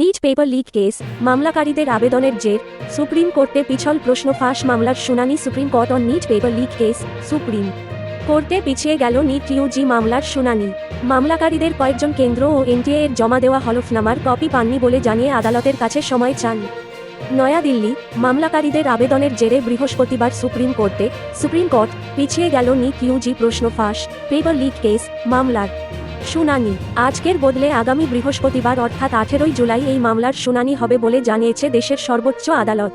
NEET paper leak case মামলাকারীদের আবেদনের জের, সুপ্রিম কোর্টে পিছল প্রশ্ন ফাঁস মামলার শুনানি supreme court on NEET paper leak case supreme কোর্টে পিছিয়ে গেল নিট ইউজি মামলার শুনানি। মামলাকারীদের কয়েকজন কেন্দ্র ও এনটিএ এর জমা দেওয়া হলফনামার কপি পাননি বলে জানিয়ে আদালতের কাছে সময় চান। নয়াদিল্লি, মামলাকারীদের আবেদনের জেরে বৃহস্পতিবার সুপ্রিম কোর্টে, সুপ্রিম কোর্ট, পিছিয়ে গেল নিট ইউজি প্রশ্ন ফাঁস পেপার লিক কেস মামলার শুনানি। আজকের বদলে আগামী বৃহস্পতিবার অর্থাৎ আঠেরোই জুলাই এই মামলার শুনানি হবে বলে জানিয়েছে দেশের সর্বোচ্চ আদালত।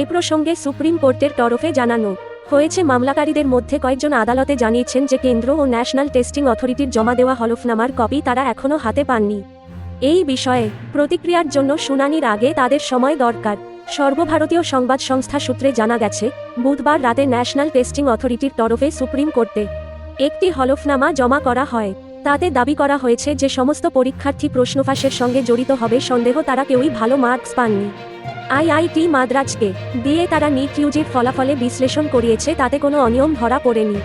এ প্রসঙ্গে সুপ্রিম কোর্টের তরফে জানানো হয়েছে, মামলাকারীদের মধ্যে কয়েকজন আদালতে জানিয়েছেন যে কেন্দ্র ও ন্যাশনাল টেস্টিং অথরিটির জমা দেওয়া হলফনামার কপি তারা এখনও হাতে পাননি। এই বিষয়ে প্রতিক্রিয়ার জন্য শুনানির আগে তাদের সময় দরকার। সর্বভারতীয় সংবাদ সংস্থা সূত্রে জানা গেছে, বুধবার রাতে ন্যাশনাল টেস্টিং অথরিটির তরফে সুপ্রিম কোর্টে একটি হলফনামা জমা করা হয়। তাতে দাবি করা হয়েছে যে সমস্ত পরীক্ষার্থী প্রশ্নফাঁসের সঙ্গে জড়িত হবে, সন্দেহ তারা কেউই ভালো মার্কস পাননি। আইআইটি মাদ্রাজকে দিয়ে তারা নিট ইউজির ফলাফলে বিশ্লেষণ করিয়েছে, তাতে কোনো অনিয়ম ধরা পড়েনি।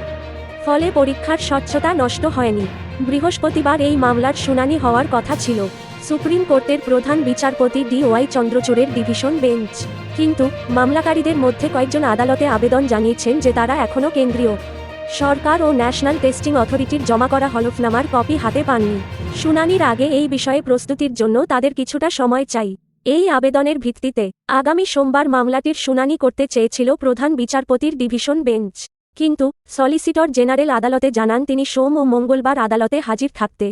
ফলে পরীক্ষার স্বচ্ছতা নষ্ট হয়নি। বৃহস্পতিবার এই মামলার শুনানি হওয়ার কথা ছিল। সুপ্রিম কোর্টের প্রধান বিচারপতি ডি ওয়াই চন্দ্রচূড়ের ডিভিশন বেঞ্চ। কিন্তু মামলাকারীদের মধ্যে কয়েকজন আদালতে আবেদন জানিয়েছেন যে তারা এখনও কেন্দ্রীয়। সরকার ও ন্যাশনাল টেস্টিং অথরিটির জমা করা হলফনামার কপি হাতে পাননি। শুনানির আগে এই বিষয়ে প্রস্তুতির জন্য তাদের কিছুটা সময় চাই। এই আবেদনের ভিত্তিতে আগামী সোমবার মামলাটির শুনানি করতে চেয়েছিল প্রধান বিচারপতির ডিভিশন বেঞ্চ। কিন্তু সলিসিটর জেনারেল আদালতে জানান তিনি সোম ও মঙ্গলবার আদালতে হাজির থাকতে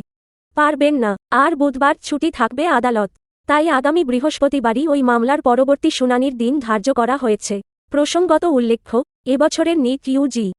পারবেন না। আর বুধবার ছুটি থাকবে আদালত। তাই আগামী বৃহস্পতিবারই ওই মামলার পরবর্তী শুনানির দিন ধার্য করা হয়েছে। প্রসঙ্গত উল্লেখ্য, এবছরের নিট ইউজি